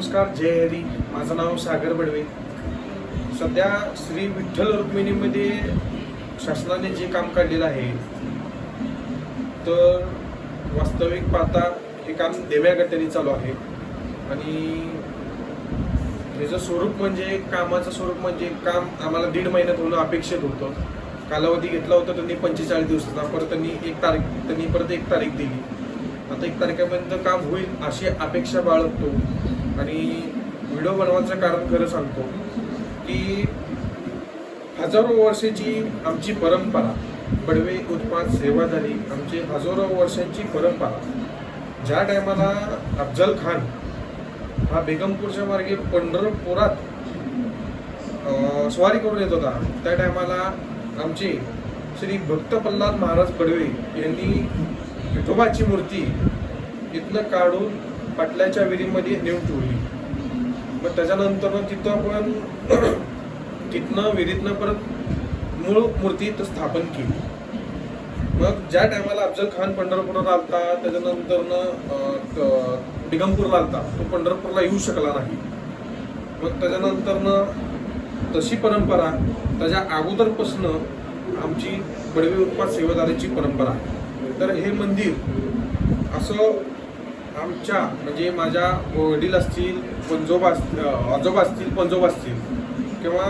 नमस्कार जय हरी. माझं नाव सागर बडवे. सध्या श्री विठ्ठल रुक्मिणीमध्ये शासनाने जे काम काढलेलं आहे तर वास्तविक पाहता हे काम देव्या गतीने चालू आहे. आणि त्याचं स्वरूप म्हणजे कामाचं स्वरूप म्हणजे काम आम्हाला दीड महिन्यात होणं अपेक्षित होतं. कालावधी घेतला होता त्यांनी पंचेचाळीस दिवसाचा परत त्यांनी एक तारीख त्यांनी परत एक तारीख दिली. आता एक तारखेपर्यंत काम होईल अशी अपेक्षा बाळगतो. आणि व्हिडिओ बनवायचं कारण खरं सांगतो की हजारो वर्षाची आमची परंपरा बडवे उत्पाद सेवा झाली आमची हजारो वर्षांची परंपरा. ज्या टायमाला अफजल खान हा बेगमपूरच्या मार्गे पंढरपुरात स्वारी करून येत होता त्या टायमाला आमचे श्री भक्त प्रल्हाद महाराज बडवे यांनी विठोबाची मूर्ती इथनं काढून पाटल्याच्या विहिरीमध्ये नेऊन ठेवली. मग त्याच्यानंतर तिथं पण तिथनं विहिरीतनं परत मूळ मूर्ती इथं स्थापन केली. मग ज्या टायमाला अफजल खान पंढरपूरला आलता त्याच्यानंतरनं दिगंपूरला आलता तो पंढरपूरला येऊ शकला नाही. मग त्याच्यानंतरनं तशी परंपरा त्याच्या अगोदरपासनं आमची बडवे उत्पाद सेवादारीची परंपरा. आहे तर हे मंदिर असं आमच्या म्हणजे माझ्या वडील असतील पंजोबा असतील आजोबा असतील पंजोबा असतील किंवा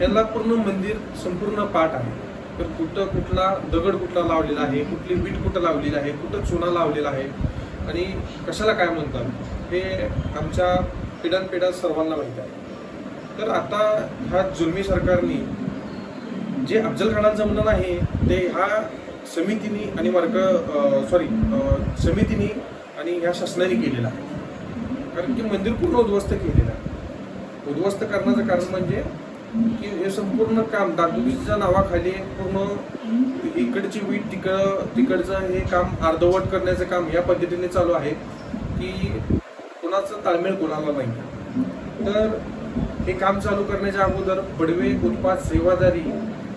यांना पूर्ण मंदिर संपूर्ण पाठ आहे. तर कुठं कुठला दगड कुठला लावलेला आहे कुठली वीट कुठं लावलेली आहे कुठं चुना लावलेला आहे आणि कशाला काय म्हणतात हे आमच्या पिढ्यानपिढ्या सर्वांना माहीत आहे. तर आता ह्या जुलमी सरकारने जे अफजल खानांचं म्हणणं आहे ते ह्या समितीने आणि मार्ग सॉरी समितीने आणि ह्या शासनाने केलेलं आहे. कारण की मंदिर पूर्ण उद्ध्वस्त केलेलं आहे. उद्ध्वस्त करण्याचं कारण म्हणजे की हे संपूर्ण काम दादुबीच्या नावाखाली पूर्ण इकडची वीट तिकडं तिकडचं हे काम अर्धवट करण्याचं काम या पद्धतीने चालू आहे की कुणाचं ताळमेळ कोणाला नाही. तर हे काम चालू करण्याच्या अगोदर बडवे उत्पाद सेवादारी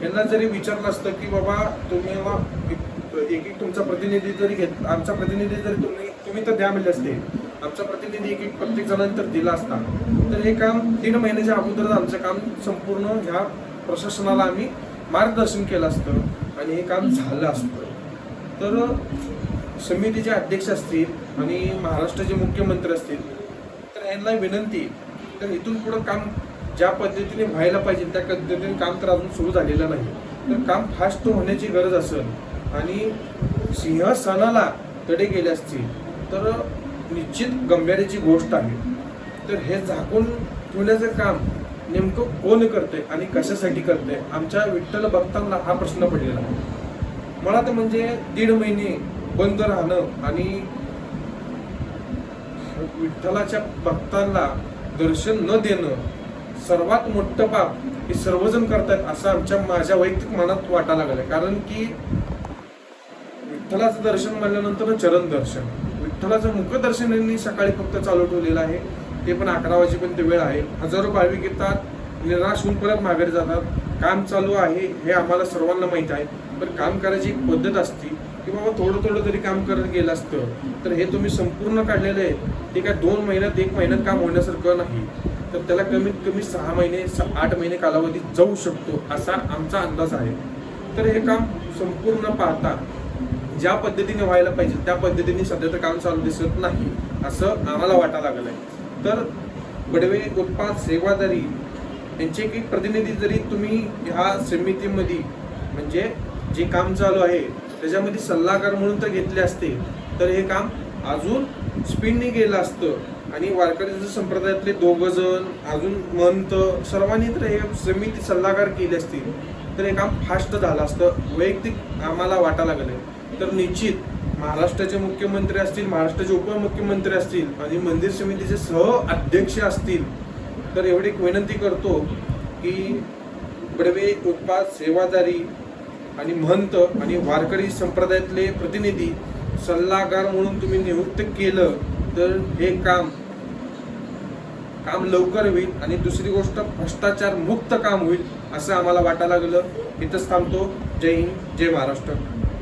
यांना जरी विचारलं असतं की बाबा तुम्ही एक एक तुमचा प्रतिनिधी जरी घेत आमचा प्रतिनिधी जरी तुम्ही तुम्ही तर द्या म्हणले असते. आमचा प्रतिनिधी एक एक प्रत्येक जणांनी तर दिला असता. तर हे काम तीन महिन्याच्या अगोदरच आमचं काम संपूर्ण ह्या प्रशासनाला आम्ही मार्गदर्शन केलं असतं आणि हे काम झालं असतं. तर समितीचे अध्यक्ष असतील आणि महाराष्ट्राचे मुख्यमंत्री असतील तर यांना विनंती तर इथून पुढं काम ज्या पद्धतीने व्हायला पाहिजे त्या पद्धतीने काम तर अजून सुरू झालेलं नाही. तर काम फास्ट होण्याची गरज असेल आणि सिंहस्थानाला तडे गेले असतील तर निश्चित गंभीराची गोष्ट आहे. तर हे झाकून ठेवण्याचं काम नेमकं कोण करते आणि कशासाठी करते आमच्या विठ्ठल भक्तांना हा प्रश्न पडलेला आहे. मला तर म्हणजे दीड महिने बंद राहणं आणि विठ्ठलाच्या भक्तांना दर्शन न देणं सर्वात मोठं पाप हे सर्वजण करतात असं आमच्या माझ्या वैयक्तिक मनात वाटायला लागलं कारण की विठ्ठलाचं दर्शन म्हणल्यानंतर चरण दर्शन. विठ्ठलाचं मुखदर्शन यांनी सकाळी फक्त चालू ठेवलेलं आहे ते पण अकरा वाजेपर्यंत वेळ आहे. हजारो भाविक येतात निराश होऊन परत माघारी जातात. काम चालू आहे हे आम्हाला सर्वांना माहीत आहे. पण काम करायची एक पद्धत असते की बाबा थोडं थोडं तरी काम करत गेलं असतं तर हे तुम्ही संपूर्ण काढलेलं आहे. ते काय दोन महिन्यात एक महिन्यात काम होण्यासारखं नाही. तर त्याला कमीत कमी सहा महिने स- आठ महिने कालावधी जाऊ शकतो असा आमचा अंदाज आहे. तर हे काम संपूर्ण पाहता ज्या पद्धतीने व्हायला पाहिजे त्या पद्धतीने सध्या तर काम चालू दिसत नाही असं आम्हाला वाटायला लागलं आहे तर बडवे गोप्पा सेवादारी यांचे एक प्रतिनिधी जरी तुम्ही ह्या समितीमध्ये म्हणजे जे काम चालू आहे त्याच्यामध्ये सल्लागार म्हणून तर घेतले असते तर हे काम अजून स्पीडने गेलं असतं. आणि वारकरी संप्रदायातले दोघं जण अजून मंत सर्वांनी तर हे समिती सल्लागार केले असतील तर हे काम फास्ट झालं असतं वैयक्तिक आम्हाला वाटायला लागलं तर निश्चित महाराष्ट्राचे मुख्यमंत्री असतील महाराष्ट्राचे उपमुख्यमंत्री असतील आणि मंदिर समितीचे सह अध्यक्ष असतील तर एवढी एक विनंती करतो की बडवे उत्पाद सेवादारी आणि महंत आणि वारकरी संप्रदायातले प्रतिनिधी सल्लागार म्हणून तुम्ही नियुक्त केलं तर हे काम काम लवकर होईल आणि दुसरी गोष्ट भ्रष्टाचार मुक्त काम होईल असं आम्हाला वाटायला लागलं. इथंच थांबतो. जय हिंद जय महाराष्ट्र.